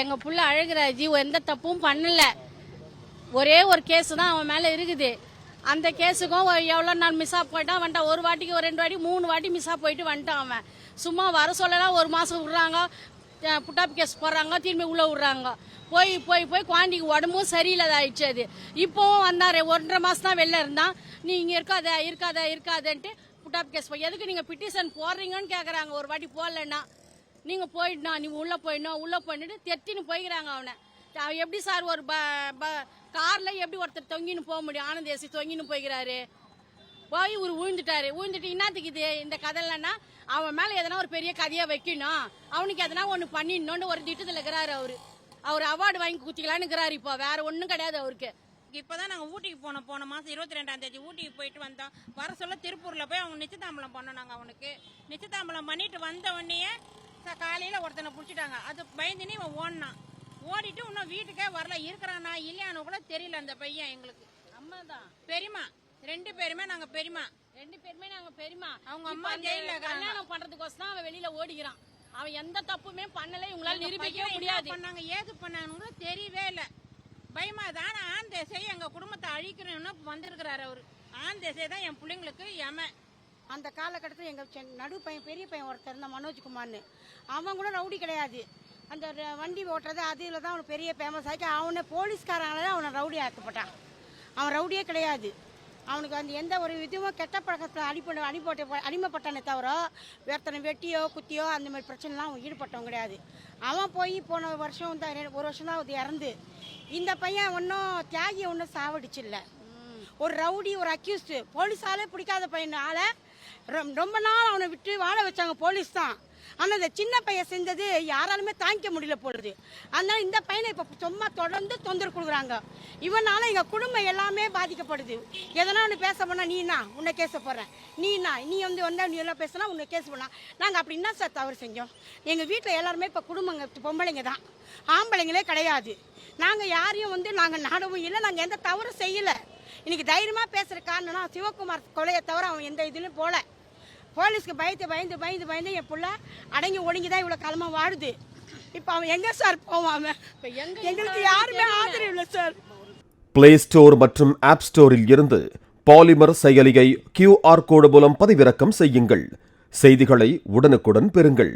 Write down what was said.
எங்க புள்ள அழகுராஜி எந்த தப்பும் பண்ணல. ஒரே ஒரு கேஸ் தான் அவன் மேல இருக்குது. அந்த கேஸுக்கும் எவ்வளோ நாள் மிஸ்ஸாக போயிட்டான் வந்துட்டான் ஒரு வாட்டிக்கு ஒரு ரெண்டு வாட்டி மூணு வாட்டி மிஸ்ஸாக போயிட்டு வந்துட்டான் அவன். சும்மா வர சொல்லலாம் ஒரு மாதம் விட்றாங்க புட்டாப் கேஸ் போடுறாங்க திரும்பி உள்ளே விட்றாங்க. போய் போய் போய் குழந்தைக்கு உடம்பும் சரியில்லாத ஆயிடுச்சு அது. இப்போவும் வந்தார் ஒன்றரை மாதம் தான் வெளில இருந்தான். நீ இங்கே இருக்காத இருக்காத இருக்காதன்ட்டு புட்டாப் கேஸ் போய் எதுக்கு நீங்கள் பிட்டிஷன் போடுறீங்கன்னு கேட்குறாங்க ஒரு வாட்டி போடலன்னா. நீங்க போயிடணும் நீ உள்ள போயிடணும் உள்ள போயிட்டு தெத்தின்னு போய்க்கிறாங்க அவனை. அவன் எப்படி சார் ஒரு ப- ப- கார்ல எப்படி ஒருத்தர் தொங்கின்னு போக முடியும்? ஆனந்தேசி ஏசி தொங்கின்னு போய்க்கிறாரு. போய் இவர் விழுந்துட்டாரு விழுந்துட்டு என்னத்துக்கு இது? இந்த கதைலன்னா அவன் மேல எதனா ஒரு பெரிய கதையை வைக்கணும். அவனுக்கு எதனா ஒன்று பண்ணிடணும்னு ஒரு திட்டத்தில் இருக்கிறாரு அவரு. அவர் அவார்டு வாங்கி குத்திக்கலான்னு இருக்கிறாரு இப்போ. வேற ஒன்றும் கிடையாது அவருக்கு. இப்பதான் நாங்க ஊட்டிக்கு போனோம். போன மாசம் இருபத்தி ரெண்டாம் தேதி ஊட்டிக்கு போயிட்டு வந்தோம். வர சொல்ல திருப்பூர்ல போய் அவங்க நிச்சயதாம்பலம் பண்ணோம் அவனுக்கு. நிச்சயதாம்பலம் பண்ணிட்டு வந்த உடனே காலையில ஒருத்தனை புடிச்சிட்டாங்க. அது பயந்துனே இவன் ஓடினான். ஓடிட்டு இன்னும் வீட்டுக்கே வரல. இருக்கிறானா இல்லையான்னு கூட தெரியல அந்த பையன் எங்களுக்கு. அம்மா தான் பெரியமா ரெண்டு பேருமே நாங்க பெரியமா ரெண்டு பேருமே நாங்க பெரியமா அவங்க அம்மா இருக்காங்க. கல்யாணம் பண்றதுக்கோசம் அவன் வெளியில ஓடிக்கிறான். அவன் எந்த தப்புமே பண்ணல. இவங்களால எங்க நிரூபிக்க பையனை என்ன முடியாது. பண்ணாங்க ஏது பண்ணாங்கன்னு தெரியவே இல்ல. பயமா தானே ஆண் தேசை எங்க குடும்பத்தை அழிக்கணும்னு வந்திருக்கிறாரு அவரு. ஆண் தேசை தான் என் பிள்ளைங்களுக்கு எம அந்த காலகட்டத்தில் எங்கள் நடு பையன் பெரிய பையன் ஒருத்தர் இருந்தான் மனோஜ்குமார்னு அவன் கூட ரவுடி கிடையாது. அந்த வண்டி ஓட்டுறது அதில் தான் அவனுக்கு பெரிய ஃபேமஸ் ஆகி அவனை போலீஸ்காரனால தான் அவனை ரவுடி ஆக்கப்பட்டான். அவன் ரவுடியே கிடையாது. அவனுக்கு அந்த எந்த ஒரு இதுவும் கெட்ட பழக்கத்தில் அடிப்பட அடிப்பட்ட அடிமைப்பட்டானே தவிர ஒருத்தனை வெட்டியோ குத்தியோ அந்த மாதிரி பிரச்சனைலாம் அவன் ஈடுபட்டவன் கிடையாது. அவன் போய் போன வருஷம் தான் ஒரு வருஷம் தான் அது இறந்து. இந்த பையன் ஒன்றும் தியாகியை ஒன்றும் சாவடிச்சில்ல. ஒரு ரவுடி ஒரு அக்யூஸ்டு போலீஸாலே பிடிக்காத பையனால ரொம்ப நாள் அவனை விட்டு வாழ வச்சாங்க போலீஸ் தான். ஆனால் இந்த சின்ன பையன் செஞ்சது யாராலுமே தாங்கிக்க முடியல போடுது அதனால இந்த பையனை இப்போ சும்மா தொடர்ந்து தொந்தரவு கொடுக்குறாங்க. இவனால எங்கள் குடும்பம் எல்லாமே பாதிக்கப்படுது. எதனா ஒன்று பேச போனால் நீனா உன்னை கேச போடுறேன் நீனா நீ வந்து வந்தால் நீ எல்லாம் பேசினா உன்னை கேஸ் பண்ணலாம் நாங்கள் அப்படி என்ன சார் தவறு செஞ்சோம்? எங்கள் வீட்டில் எல்லாருமே இப்போ குடும்பங்க பொம்பளைங்க தான். ஆம்பளைங்களே கிடையாது. நாங்கள் யாரையும் வந்து நாங்கள் நாடவும் இல்லை. நாங்கள் எந்த தவறும் செய்யலை. இன்னைக்கு தைரியமா பேசுற காரணம்னா சிவகுமார் கொலையை தவிர அவன் எந்த இதுலயும் போல. போலீஸ்க்கு பயந்து பயந்து பயந்து பயந்து என் புள்ள அடங்கி ஒடுங்கி தான் இவ்வளவு காலமா வாழுது. இப்போ அவன் எங்க சார் போவான் அவன்? எங்களுக்கு யாருமே ஆதரவு இல்லை சார். பிளே ஸ்டோர் மற்றும் ஆப் ஸ்டோரில் இருந்து பாலிமர் செயலியை கியூஆர் கோடு மூலம் பதிவிறக்கம் செய்யுங்கள். செய்திகளை உடனுக்குடன் பெறுங்கள்.